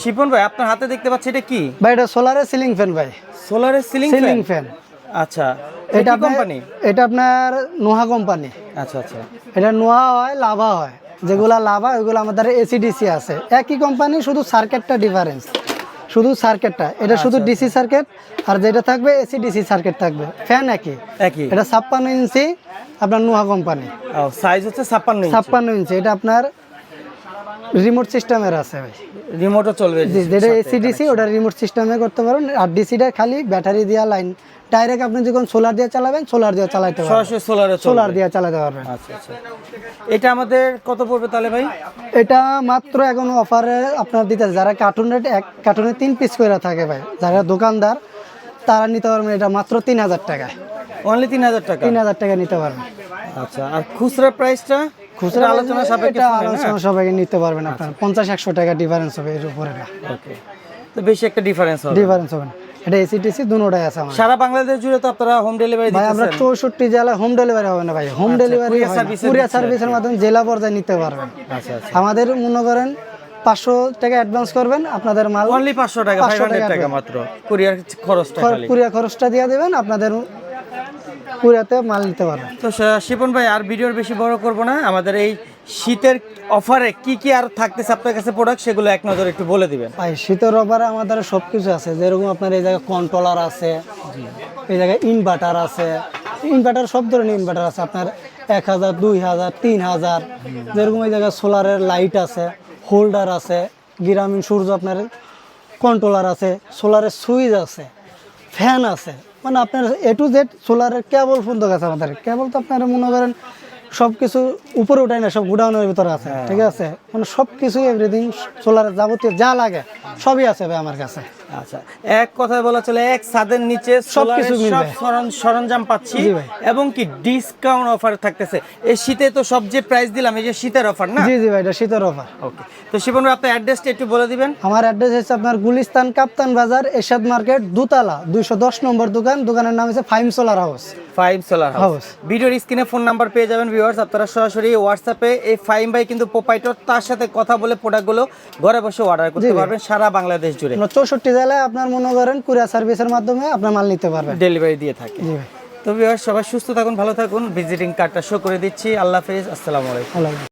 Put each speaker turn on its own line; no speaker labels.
শিপন ভাই আপনার হাতে দেখতে পাচ্ছি এটা কি?
ভাই এটা সোলারের সিলিং ফ্যান ভাই।
সোলারের সিলিং
সিলিং
ফ্যান? আচ্ছা
এটা
কোম্পানি
এটা আপনার নোহা কোম্পানি
আচ্ছা আচ্ছা।
এটা নোহা হয় লাভা হয়। যেগুলা লাভা ওইগুলো আমাদের এসিডিসি আছে। একই কোম্পানি শুধু সার্কিটটা ডিফারেন্স শুধু সার্কিটটা এটা শুধু
আচ্ছা,
ডিসি সার্কিট আর যেটা থাকবে এসি ডিসি সার্কিট থাকবে। ফ্যান একই।
একই।
এটা ছাপ্পান্ন ইঞ্চি আপনার নোহা কোম্পানি
সাইজ হচ্ছে ছাপ্পান্ন
ছাপ্পান্ন ইঞ্চি। এটা আপনার রিমোট সিস্টেমের আছে ভাই।
রিমোটও চলবে
জি, যেটা এসিডিসি ওটা রিমোট সিস্টেমে করতে পারেন আর ডিসিটা খালি ব্যাটারি দিয়া লাইন ডাইরেক্ট আপনি যখন সোলার দিয়ে চালাবেন সোলার দিয়ে চালাতে পারবেন।
সরাসরি সোলারে
সোলার দিয়ে চালাতে পারবেন।
আচ্ছা আচ্ছা। এটা আমাদের কত পড়বে তাহলে ভাই?
এটা মাত্র এখন অফারে আপনার দিতে যারা কার্টুনের এক কার্টুনে তিন পিস করে থাকে ভাই যারা দোকানদার তারা নিতে পারবেন এটা মাত্র তিন হাজার টাকা
অনলি তিন হাজার টাকা?
তিন হাজার টাকা নিতে পারবেন।
আচ্ছা আর খুচরা প্রাইসটা
খুচরা
আলোচনা সাপেক্ষে?
আলোচনা সবাইকে নিতে পারবেন আপনার। পঞ্চাশ একশো টাকা ডিফারেন্স হবে এর উপরে।
ওকে তো বেশি একটা ডিফারেন্স হবে
ডিফারেন্স হবে না। এটা এসি টিসি দুটোটাই আছে আমার।
সারা বাংলাদেশ জুড়ে তো আপনারা হোম ডেলিভারি
ভাই আমরা চৌষট্টি জেলায় হোম ডেলিভারি হবে না ভাই। হোম ডেলিভারি কুরিয়ার সার্ভিসের মাধ্যমে জেলা পর্যায়ে নিতে পারবেন।
আচ্ছা আচ্ছা।
আমাদের মনে করেন পাঁচশো টাকা অ্যাডভান্স করবেন। আপনাদের মাল
অনলি পাঁচশো টাকা ফাইভ
500
হান্ড্রেড
টাকা
টাকা মাত্র। কুরিয়ার খরচটা
কুরিয়ার খরচটা দিয়ে দেবেন। আপনাদের কুরিয়াতে মাল নিতে পারবেন
তো শিপন ভাই আর ভিডিওর বেশি বড় করব না। আমাদের এই শীতের অফারে কি কি আর থাকতেছে আপনার কাছে প্রোডাক্ট সেগুলো এক নজর একটু বলে দিবেন।
ভাই শীতের ব্যাপারে আমাদের সব কিছু আছে। যেরকম আপনার এই জায়গায় কন্ট্রোলার আছে এই জায়গায় ইনভার্টার আছে। ইনভার্টার সব ধরনের ইনভার্টার আছে। আপনার এক হাজার দুই হাজার তিন হাজার। যেরকম এই জায়গায় সোলারের লাইট আছে হোল্ডার আছে। গ্রামীণ সূর্য আপনার কন্ট্রোলার আছে। সোলারের সুইচ আছে। ফ্যান আছে। মানে আপনার এ টু জেড সোলারের কেবল পর্যন্ত আছে আমাদের। কেবল তো আপনারা মনে করেন সব কিছু উপরে উঠায় না সব গুডাউনের ভিতরে আছে ঠিক আছে? মানে সব কিছু এভরিথিং সোলারের যাবতীয় যা লাগে সবই আছে ভাই আমার কাছে।
আচ্ছা এক কথায় বলা চলে এক ছাদের নিচে। সব সরঞ্জ- সরঞ্জাম পাচ্ছি এবং কি ডিসকাউন্ট অফার থাকতেছে। এই শীতে তো সব যে প্রাইস দিলাম এই যে শীতের অফার না?
জি জি ভাই এটা শীতের অফার
ওকে তো শিবন ভাই আপনার অ্যাড্রেসটা একটু বলে দিবেন?
আমার অ্যাড্রেস হচ্ছে আপনার গুলিস্তান কাপ্তান বাজার এরশাদ মার্কেট দুতলা দুইশো দশ নম্বর দোকান দোকানের নাম হচ্ছে five solar house
five solar house ভিডিওর স্ক্রিনে ফোন নাম্বার পেয়ে যাবেন ভিউয়ার্স আপনারা সরাসরি হোয়াটসঅ্যাপে এই ফাইম ভাই কিন্তু প্রোপাইটর তার সাথে কথা বলে প্রোডাক্টগুলো ঘরে বসে অর্ডার করতে পারবেন সারা বাংলাদেশ জুড়ে।
চৌষট্টি জেলায় আপনার মনে করেন কুরিয়ার সার্ভিসের মাধ্যমে আপনার মাল নিতে পারবেন।
ডেলিভারি দিয়ে থাকে। তো ভিউয়ার্স সবাই সুস্থ থাকুন ভালো থাকুন। ভিজিটিং কার্ডটা শো করে দিচ্ছি। আল্লাহ হাফেজ। আসসালামু আলাইকুম।